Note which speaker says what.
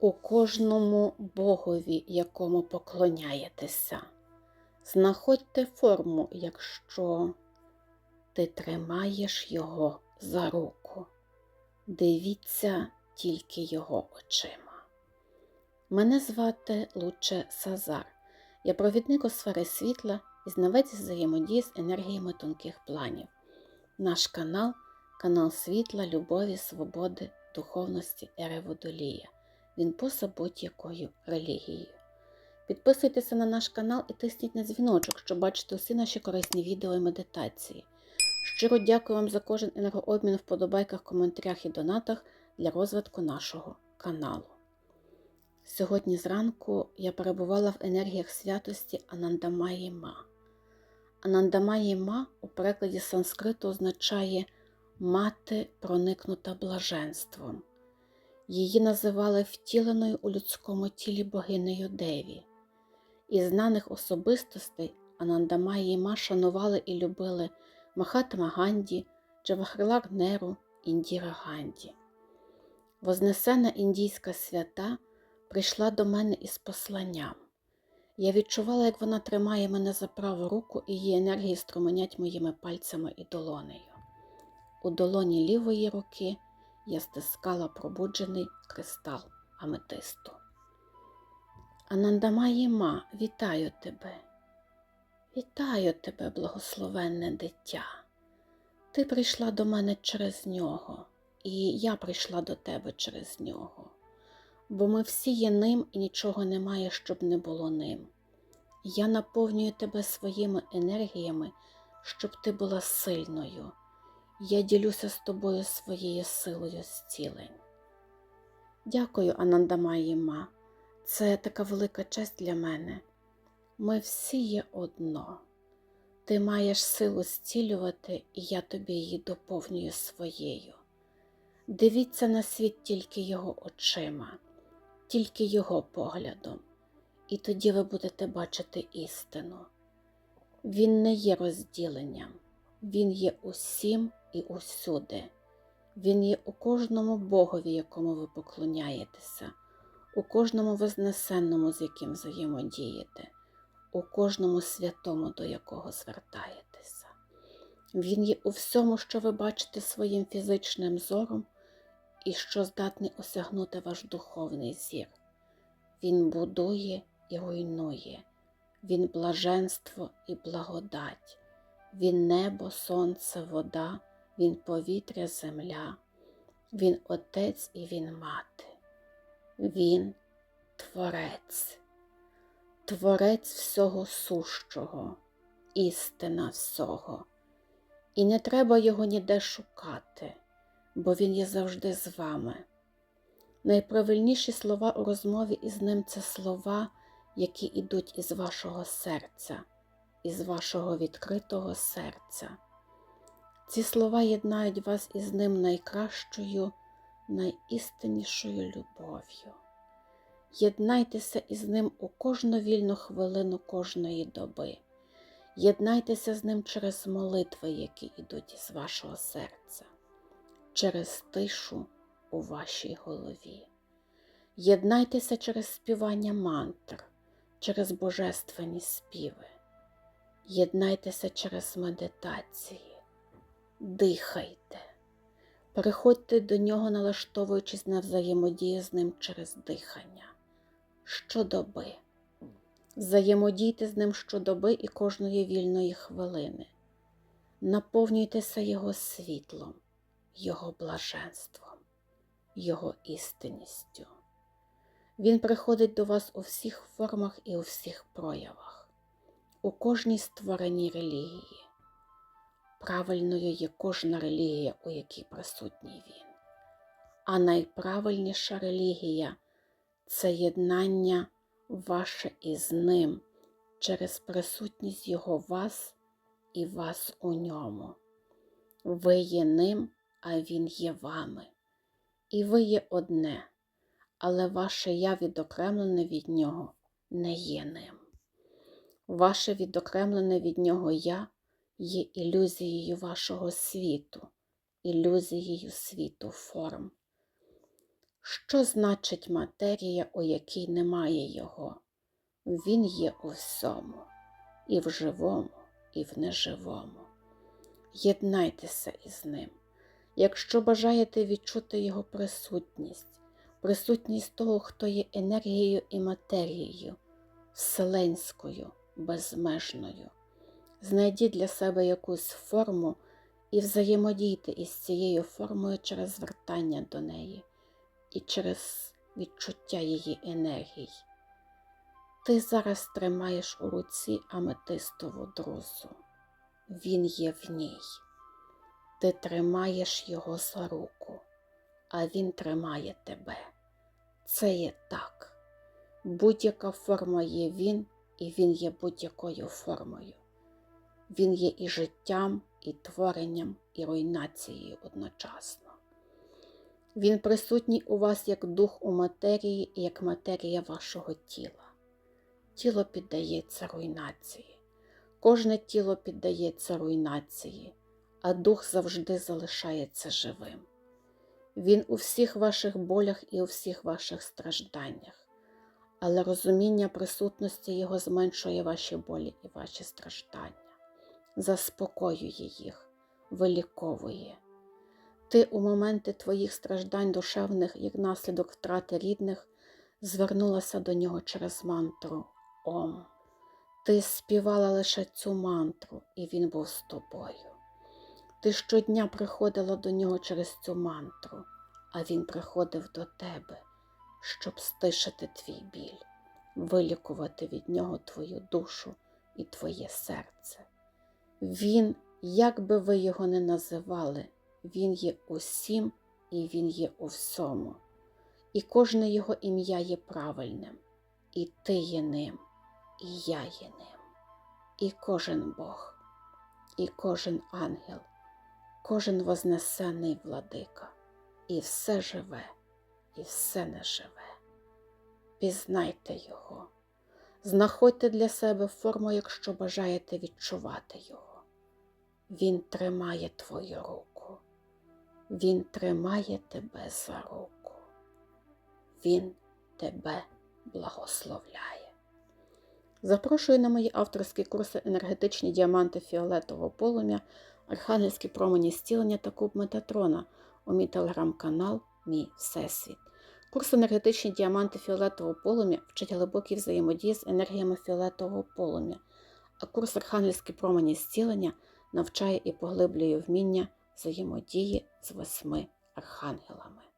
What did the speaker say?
Speaker 1: у кожному богові, якому поклоняєтеся. Знаходьте форму, якщо ти тримаєш його за руку. Дивіться тільки його очима. Мене звати Луче Сазар. Я провідник у сфери світла і знавець взаємодії з енергіями тонких планів. Наш канал канал світла, любові, свободи, духовності ери Водолія. Він поза будь-якою релігією. Підписуйтеся на наш канал і тисніть на дзвіночок, щоб бачити усі наші корисні відео і медитації. Щиро дякую вам за кожен енергообмін в вподобайках, коментарях і донатах для розвитку нашого каналу. Сьогодні зранку я перебувала в енергіях святості Анандамаї Ма. Анандамаї Ма у перекладі санскриту означає мати проникнута блаженством. Її називали втіленою у людському тілі богинею Деві. Із знаних особистостей Анандамаї Ма шанували і любили Махатма Ганді, Джавахарлар Неру, Індіра Ганді. Вознесена індійська свята прийшла до мене із посланням. Я відчувала, як вона тримає мене за праву руку, і її енергії струменять моїми пальцями і долонею. У долоні лівої руки я стискала пробуджений кристал аметисту. Анандамаї Ма, вітаю тебе. Вітаю тебе, благословенне дитя. Ти прийшла до мене через нього, і я прийшла до тебе через нього, бо ми всі є ним і нічого немає, щоб не було ним. Я наповнюю тебе своїми енергіями, щоб ти була сильною. Я ділюся з тобою своєю силою зцілень. Дякую, Анандамаї Ма. Це така велика честь для мене. Ми всі є одно. Ти маєш силу зцілювати, і я тобі її доповнюю своєю. Дивіться на світ тільки його очима, тільки його поглядом, і тоді ви будете бачити істину. Він не є розділенням, він є усім і усюди. Він є у кожному Богові, якому ви поклоняєтеся, у кожному вознесенному, з яким взаємодієте, у кожному святому, до якого звертаєтеся. Він є у всьому, що ви бачите своїм фізичним зором і що здатний осягнути ваш духовний зір. Він будує і руйнує, Він блаженство і благодать, Він небо, сонце, вода. Він повітря, земля, Він Отець і Він Мати, Він Творець, Творець всього сущого, істина всього. І не треба його ніде шукати, бо Він є завжди з вами. Найправильніші слова у розмові із ним це слова, які йдуть із вашого серця, із вашого відкритого серця. Ці слова єднають вас із ним найкращою, найістиннішою любов'ю. Єднайтеся із ним у кожну вільну хвилину кожної доби. Єднайтеся з ним через молитви, які йдуть із вашого серця, через тишу у вашій голові. Єднайтеся через співання мантр, через божественні співи. Єднайтеся через медитації дихайте, переходьте до нього, налаштовуючись на взаємодію з ним через дихання. Щодоби. Взаємодійте з ним щодоби і кожної вільної хвилини. Наповнюйтеся Його світлом, Його блаженством, Його істинністю. Він приходить до вас у всіх формах і у всіх проявах, у кожній створеній релігії. Правильною є кожна релігія, у якій присутній він. А найправильніша релігія це єднання ваше із ним через присутність Його вас і вас у ньому. Ви є ним, а Він є вами. І ви є одне, але ваше я відокремлене від Нього не є ним. Ваше відокремлене від Нього я є ілюзією вашого світу, ілюзією світу форм. Що значить матерія, у якій немає його? Він є у всьому, і в живому, і в неживому. Єднайтеся із ним. Якщо бажаєте відчути його присутність, присутність того, хто є енергією і матерією, вселенською, безмежною, знайдіть для себе якусь форму і взаємодійте із цією формою через звертання до неї і через відчуття її енергії. Ти зараз тримаєш у руці аметистову друзу. Він є в ній. Ти тримаєш його за руку, а він тримає тебе. Це є так. Будь-яка форма є він, і він є будь-якою формою. Він є і життям, і творенням, і руйнацією одночасно. Він присутній у вас як дух у матерії і як матерія вашого тіла. Тіло піддається руйнації, кожне тіло піддається руйнації, а дух завжди залишається живим. Він у всіх ваших болях і у всіх ваших стражданнях, але розуміння присутності Його зменшує ваші болі і ваші страждання, заспокоює їх, виліковує. Ти у моменти твоїх страждань душевних, як наслідок втрати рідних, звернулася до нього через мантру Ом. Ти співала лише цю мантру, і він був з тобою. Ти щодня приходила до нього через цю мантру, а він приходив до тебе, щоб стишити твій біль, вилікувати від нього твою душу і твоє серце. Він, як би ви його не називали, він є усім і він є у всьому. І кожне його ім'я є правильним, і ти є ним, і я є ним, і кожен Бог, і кожен ангел, кожен вознесений владика, і все живе, і все не живе. Пізнайте його, знаходьте для себе форму, якщо бажаєте відчувати його. Він тримає твою руку. Він тримає тебе за руку. Він тебе благословляє. Запрошую на мої авторські курси енергетичні діаманти фіолетового полум'я, архангельські промені зцілення та куб Метатрона у мій телеграм-канал Мій Всесвіт. Курс енергетичні діаманти фіолетового полум'я вчить глибокі взаємодії з енергіями фіолетового полум'я, а курс архангельські промені зцілення навчає і поглиблює вміння взаємодії з восьми архангелами.